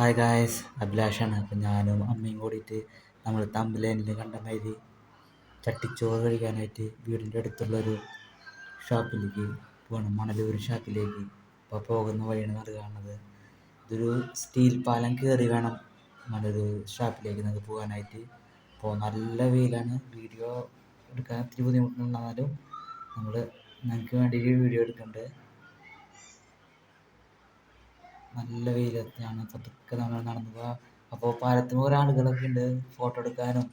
Hi guys അഭിലാഷാണ്. അപ്പം ഞാനും അമ്മയും കൂടിയിട്ട് നമ്മൾ തമ്പിലേനിൽ കണ്ട മാതിരി ചട്ടിച്ചോറ് കഴിക്കാനായിട്ട് വീടിന്റെ അടുത്തുള്ളൊരു ഷാപ്പിലേക്ക് പോകണം മണലൂർ ഷാപ്പിലേക്ക്. അപ്പോൾ പോകുന്ന വഴിയാണ് അത് കാണുന്നത്. ഇതൊരു സ്റ്റീൽ പാലം കയറി വേണം മണലൂർ ഷാപ്പിലേക്ക് നമുക്ക് പോകാനായിട്ട്. അപ്പോൾ നല്ല വെയിലാണ്. വീഡിയോ എടുക്കാൻ ഇത്തിരി ബുദ്ധിമുട്ടുണ്ടെന്നാലും നമ്മൾ നിങ്ങൾക്ക് വേണ്ടി വീഡിയോ എടുക്കുന്നുണ്ട് നല്ല വെയിലത്താണ് പതുക്കെ നമ്മൾ നടന്നു പോവുക അപ്പോൾ പാലത്തിന് കുറേ ആളുകളൊക്കെ ഉണ്ട് ഫോട്ടോ എടുക്കാനും.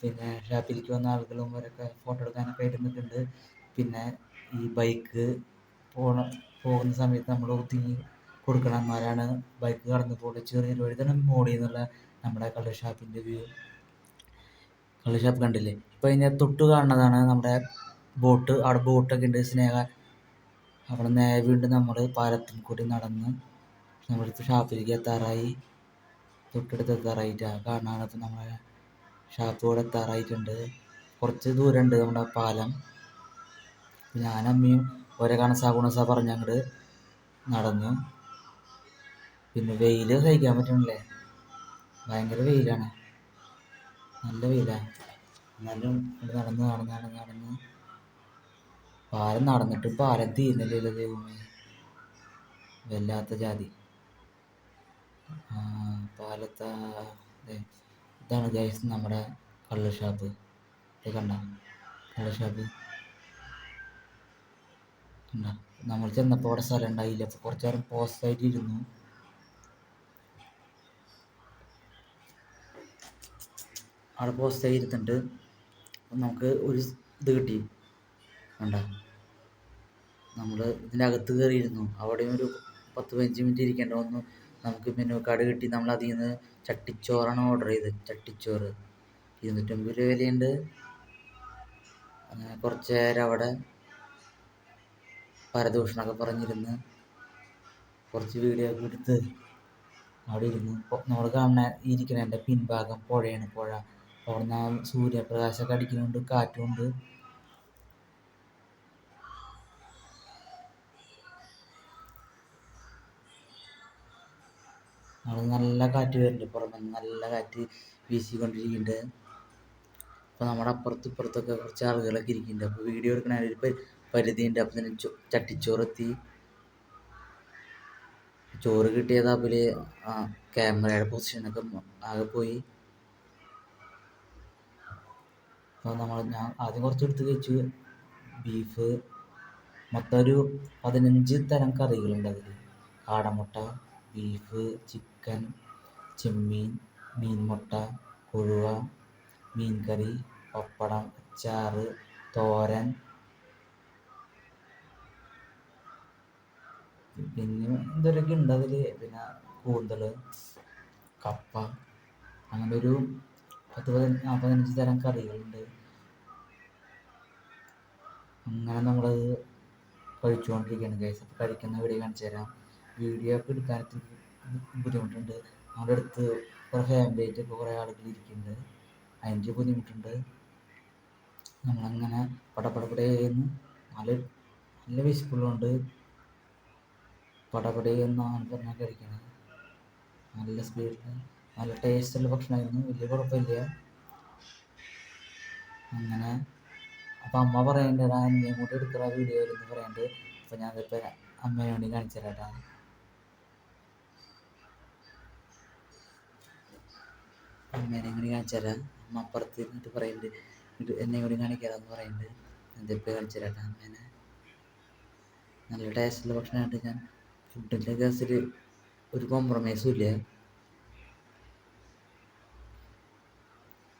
പിന്നെ ഷാപ്പിലേക്ക് വന്ന ആളുകളും അവരൊക്കെ ഫോട്ടോ എടുക്കാനൊക്കെ ആയിട്ട് നിൽക്കുന്നുണ്ട് പിന്നെ ഈ ബൈക്ക് പോണ പോകുന്ന സമയത്ത് നമ്മൾ ഒതുങ്ങി കൊടുക്കണം ബൈക്ക് കടന്നു പോകുന്നത്. ചെറിയൊരു വഴി തന്നെ മോളിൽ നിന്നുള്ള നമ്മുടെ കള്ള് ഷാപ്പിന്റെ വ്യൂ കള്ള് ഷാപ്പ് കണ്ടില്ലേ? ഇപ്പോൾ ഇതിനെ തൊട്ട് കാണുന്നതാണ് നമ്മുടെ ബോട്ട് അവിടെ ബോട്ടൊക്കെ ഉണ്ട്. സ്നേഹ അവിടെ നേരെ വീണ്ടും നമ്മൾ പാലത്തിൽ കൂടി നടന്ന് നമ്മളിപ്പോൾ ഷാപ്പിലേക്ക് എത്താറായി. തൊട്ടടുത്ത് എത്താറായിട്ടാണ് കാണാനത്ത് നമ്മളെ ഷാപ്പ് കൂടെ എത്താറായിട്ടുണ്ട്. കുറച്ച് ദൂരമുണ്ട് നമ്മുടെ പാലം. ഞാനമ്മയും ഒരേ കണസാ കുണസാ പറഞ്ഞ നടന്നു. പിന്നെ വെയിൽ സഹിക്കാൻ പറ്റണില്ലേ? ഭയങ്കര വെയിലാണ്. നല്ല വെയിലാണ് എന്നാലും നടന്ന് നടന്ന് നടന്ന് നടന്ന്. പാലം നടന്നിട്ട് പാലം തീരുന്നില്ലല്ലോ ദൈവമേ. വല്ലാത്ത ജാതി. പാലത്തെ ഇതാണ് ഗൈസ് നമ്മുടെ കള്ള് ഷാപ്പ് ഇത് കണ്ട കള്ള് ഷാപ്പ് നമ്മൾ ചെന്നപ്പോൾ അവിടെ സ്ഥലം ഉണ്ടായില്ല. അപ്പോൾ കുറച്ച് നേരം പോസ്റ്റായിട്ട് ഇരുന്നു. അവിടെ പോസ്റ്റായി ഇരുന്നിട്ട് നമുക്ക് ഒരു ഇത് കിട്ടി. കണ്ട നമ്മൾ ഇതിന്റെ അകത്ത് കയറിയിരുന്നു. അവിടെയും ഒരു പത്ത് പതിനഞ്ച് മിനിറ്റ് ഇരിക്കേണ്ട ഒന്ന് നമുക്ക് മെനു കാർഡ് കിട്ടി നമ്മൾ അതിൽ നിന്ന് ചട്ടിച്ചോറാണ് ഓർഡർ ചെയ്തത്. ചട്ടിച്ചോറ്. ഇരുന്നൂറ്റമ്പത് രൂപ വിലയുണ്ട്. കുറച്ച് നേരം അവിടെ പരദൂഷണമൊക്കെ പറഞ്ഞിരുന്ന് കുറച്ച് വീഡിയോ ഒക്കെ എടുത്ത് അവിടെ ഇരുന്ന് നമ്മൾ കാണുന്ന ഇരിക്കണതിന്റെ പിൻഭാഗം പുഴയാണ് പുഴ. അവിടെ നിന്ന് സൂര്യപ്രകാശമൊക്കെ അടിക്കുന്നുണ്ട് കാറ്റുമുണ്ട്. അവിടെ നല്ല കാറ്റ് വരുന്നുണ്ട് പുറമെ നല്ല കാറ്റ് വീശിക്കൊണ്ടിരിക്കുന്നുണ്ട് അപ്പോൾ നമ്മുടെ അപ്പുറത്തും ഇപ്പുറത്തൊക്കെ കുറച്ച് ആളുകളൊക്കെ ഇരിക്കുന്നുണ്ട് അപ്പോൾ വീഡിയോ എടുക്കണ ഒരു പരിധിയുണ്ട്. അപ്പം തന്നെ ചട്ടിച്ചോറെത്തി. ചോറ് കിട്ടിയത് ആ ക്യാമറയുടെ പൊസിഷനൊക്കെ ആകെ പോയി. അപ്പോൾ നമ്മൾ ഞാൻ ആദ്യം കുറച്ച് എടുത്ത് കഴിച്ചു. ബീഫ്. മൊത്തം ഒരു പതിനഞ്ച് തരം കറികളുണ്ട് അതിൽ കാടമുട്ട. ബീഫ് ചിക്കൻ ചെമ്മീൻ മീൻ മുട്ട കൊഴുവ മീൻ കറി പപ്പടം അച്ചാറ് തോരൻ. പിന്നെ എന്തൊക്കെ ഉണ്ട് അതിൽ പിന്നെ കൂന്തൽ കപ്പ. അങ്ങനെ ഒരു പത്ത് പതിനഞ്ച് പതിനഞ്ച് തരം കറികളുണ്ട്. അങ്ങനെ നമ്മളത് കഴിച്ചുകൊണ്ടിരിക്കുകയാണ്. ഗൈസ് അപ്പോൾ കഴിക്കുന്ന വീഡിയോ കാണിച്ചു തരാം വീഡിയോ ഒക്കെ എടുക്കാൻ ബുദ്ധിമുട്ടുണ്ട്. നമ്മുടെ അടുത്ത് കുറേ ഫാമിലി ആയിട്ട് കുറേ ആളുകൾ ഇരിക്കുന്നുണ്ട്. അതിന്റെ ബുദ്ധിമുട്ടുണ്ട് നമ്മളങ്ങനെ പടപടപടയെന്ന് നല്ല നല്ല വിശപ്പുള്ളതുകൊണ്ട് പടപടയെന്നാണ് പറഞ്ഞാൽ കഴിക്കുന്നത് നല്ല സ്പീഡിൽ നല്ല ടേസ്റ്റുള്ള ഭക്ഷണമായിരുന്നു. വലിയ കുഴപ്പമില്ല. അങ്ങനെ അപ്പം അമ്മ പറയേണ്ടത് എന്നെ കൂടി എടുക്കുന്ന വീഡിയോ എന്ന് പറയുന്നുണ്ട് അപ്പം ഞാനിപ്പോൾ അമ്മയെ വേണ്ടി കാണിച്ചു തരാം അമ്മേനെ കൂടി കാണിച്ചു തരാം അമ്മ അപ്പുറത്ത് ഇരുന്നിട്ട് പറയുന്നുണ്ട് എന്നെ കൂടി കാണിക്കാതെന്ന് പറയുന്നുണ്ട് എന്തിപ്പോൾ കാണിച്ചു തരാം അമ്മേനെ നല്ല ടേസ്റ്റുള്ള ഭക്ഷണമായിട്ട് ഞാൻ ഫുഡിന്റെ കേസിൽ ഒരു കോംപ്രമൈസും ഇല്ല.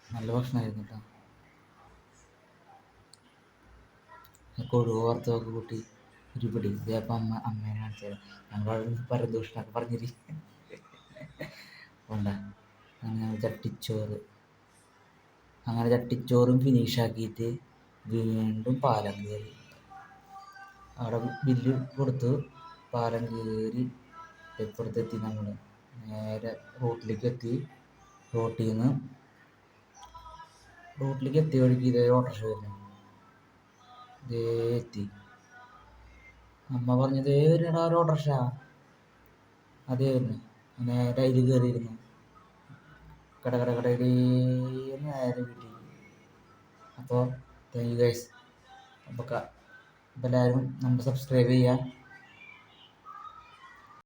നല്ല ഭക്ഷണമായിരുന്നു കേട്ടോ കൊഴുവ് വറുത്തതൊക്കെ കൂട്ടി ഒരു പിടി. ഇതപ്പം അമ്മ അമ്മേനെ കാണിച്ചു തരാം ഞങ്ങൾ പരദൂഷണമൊക്കെ പറഞ്ഞിരിക്കും അങ്ങനെ ചട്ടിച്ചോറ്. അങ്ങനെ ചട്ടിച്ചോറും ഫിനിഷാക്കിയിട്ട് വീണ്ടും പാലം കയറി. അവിടെ ബില്ല് കൊടുത്തു. പാലം കയറി ഇപ്പുറത്തെത്തി നമ്മൾ നേരെ റോട്ടിലേക്ക് എത്തി. റോട്ടിൽ നിന്ന് റോട്ടിലേക്ക് എത്തിയ വഴിക്ക് ഇതേ വരുന്നു. ഇതേ എത്തി. അമ്മ പറഞ്ഞത് ഏ വരുന്നടാ ഒരു ഓട്ടോറിക്ഷ അതേ വരുന്നു നേരെ അതിൽ കയറിയിരുന്നു. കട കട കട നേരെ വീട്ടിൽ അപ്പോൾ താങ്ക് യു ഗൈസ് അപ്പോൾ എല്ലാവരും നമ്മൾ സബ്സ്ക്രൈബ് ചെയ്യുക.